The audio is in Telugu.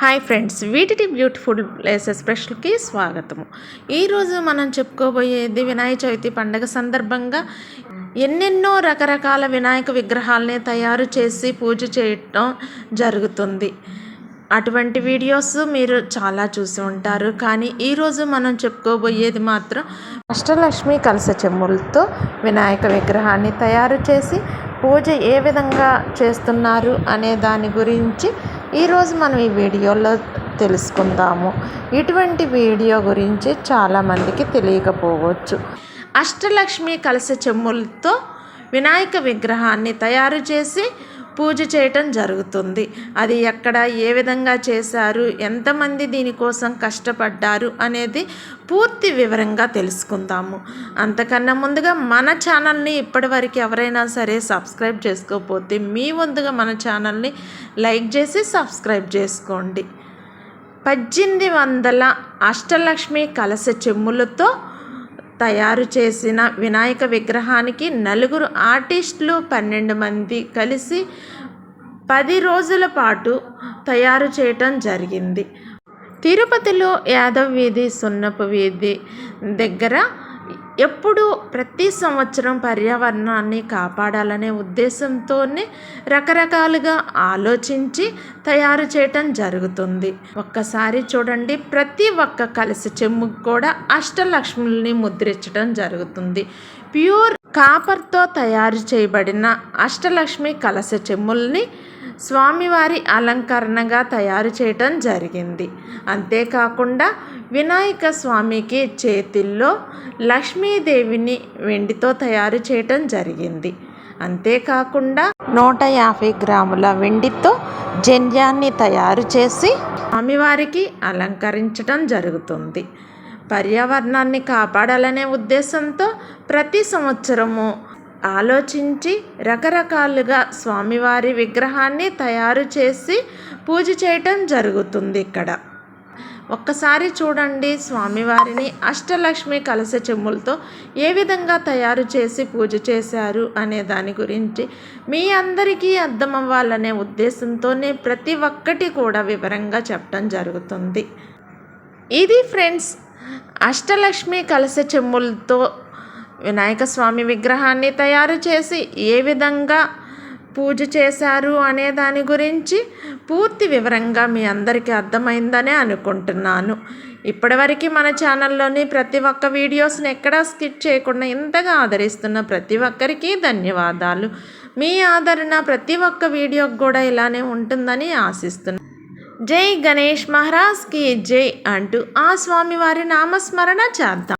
హాయ్ ఫ్రెండ్స్ వీటిటి బ్యూటిఫుల్ ప్లేసెస్ స్పెషల్కి స్వాగతము. ఈరోజు మనం చెప్పుకోబోయేది వినాయక చవితి పండుగ సందర్భంగా ఎన్నెన్నో రకరకాల వినాయక విగ్రహాలని తయారు చేసి పూజ చేయటం జరుగుతుంది. అటువంటి వీడియోస్ మీరు చాలా చూసి ఉంటారు. కానీ ఈరోజు మనం చెప్పుకోబోయేది మాత్రం అష్టలక్ష్మి కలస చెమ్ములతో వినాయక విగ్రహాన్ని తయారు చేసి పూజ ఏ విధంగా చేస్తున్నారు అనే దాని గురించి ఈరోజు మనం ఈ వీడియోలో తెలుసుకుందాము. ఇటువంటి వీడియో గురించి చాలామందికి తెలియకపోవచ్చు. అష్టలక్ష్మి కలస చెమ్ములతో వినాయక విగ్రహాన్ని తయారు చేసి పూజ చేయటం జరుగుతుంది. అది ఎక్కడ ఏ విధంగా చేశారు ఎంతమంది దీనికోసం కష్టపడ్డారు అనేది పూర్తి వివరంగా తెలుసుకుందాము. అంతకన్నా ముందుగా మన ఛానల్ని ఇప్పటివరకు ఎవరైనా సరే సబ్స్క్రైబ్ చేసుకోకపోతే మీ వంతుగా మన ఛానల్ని లైక్ చేసి సబ్స్క్రైబ్ చేసుకోండి. పద్దెనిమిది వందల అష్టలక్ష్మి కలస చెమ్ములతో తయారు చేసిన వినాయక విగ్రహానికి నలుగురు ఆర్టిస్టులు పన్నెండు మంది కలిసి పది రోజుల పాటు తయారు చేయటం జరిగింది. తిరుపతిలో యాదవ్ వీధి సున్నపు వీధి దగ్గర ఎప్పుడు ప్రతి సంవత్సరం పర్యావరణాన్ని కాపాడాలనే ఉద్దేశంతోనే రకరకాలుగా ఆలోచించి తయారు చేయటం జరుగుతుంది. ఒక్కసారి చూడండి ప్రతి ఒక్క కలిసి చెమ్ముకు కూడా అష్టలక్ష్ముల్ని ముద్రించడం జరుగుతుంది. ప్యూర్ కాపర్తో తయారు చేయబడిన అష్టలక్ష్మి కలస చెమ్ముల్ని స్వామివారి అలంకరణగా తయారు చేయటం జరిగింది. అంతేకాకుండా వినాయక స్వామికి చేతిల్లో లక్ష్మీదేవిని వెండితో తయారు చేయటం జరిగింది. అంతేకాకుండా నూట యాభై గ్రాముల వెండితో జన్యాన్ని తయారు చేసి స్వామివారికి అలంకరించడం జరుగుతుంది. పర్యావరణాన్ని కాపాడాలనే ఉద్దేశంతో ప్రతి సంవత్సరము ఆలోచించి రకరకాలుగా స్వామివారి విగ్రహాన్ని తయారు చేసి పూజ చేయటం జరుగుతుంది ఇక్కడ. ఒక్కసారి చూడండి స్వామివారిని అష్టలక్ష్మి కలస చెమ్ములతో ఏ విధంగా తయారు చేసి పూజ చేశారు అనే దాని గురించి మీ అందరికీ అర్థం అవ్వాలనే ఉద్దేశంతోనే ప్రతి ఒక్కటి కూడా వివరంగా చెప్పడం జరుగుతుంది. ఇది ఫ్రెండ్స్ అష్టలక్ష్మి కలస చెమ్ములతో వినాయక స్వామి విగ్రహాన్ని తయారు చేసి ఏ విధంగా పూజ చేశారు అనే దాని గురించి పూర్తి వివరంగా మీ అందరికీ అర్థమైందనే అనుకుంటున్నాను. ఇప్పటివరకు మన ఛానల్లోని ప్రతి ఒక్క వీడియోస్ని ఎక్కడా స్కిప్ చేయకుండా ఇంతగా ఆదరిస్తున్న ప్రతి ఒక్కరికి ధన్యవాదాలు. మీ ఆదరణ ప్రతి ఒక్క వీడియోకి కూడా ఇలానే ఉంటుందని ఆశిస్తున్నాను జై గణేష్ మహారాజ్కి జై అంటూ ఆ స్వామివారి నామస్మరణ చేద్దాం.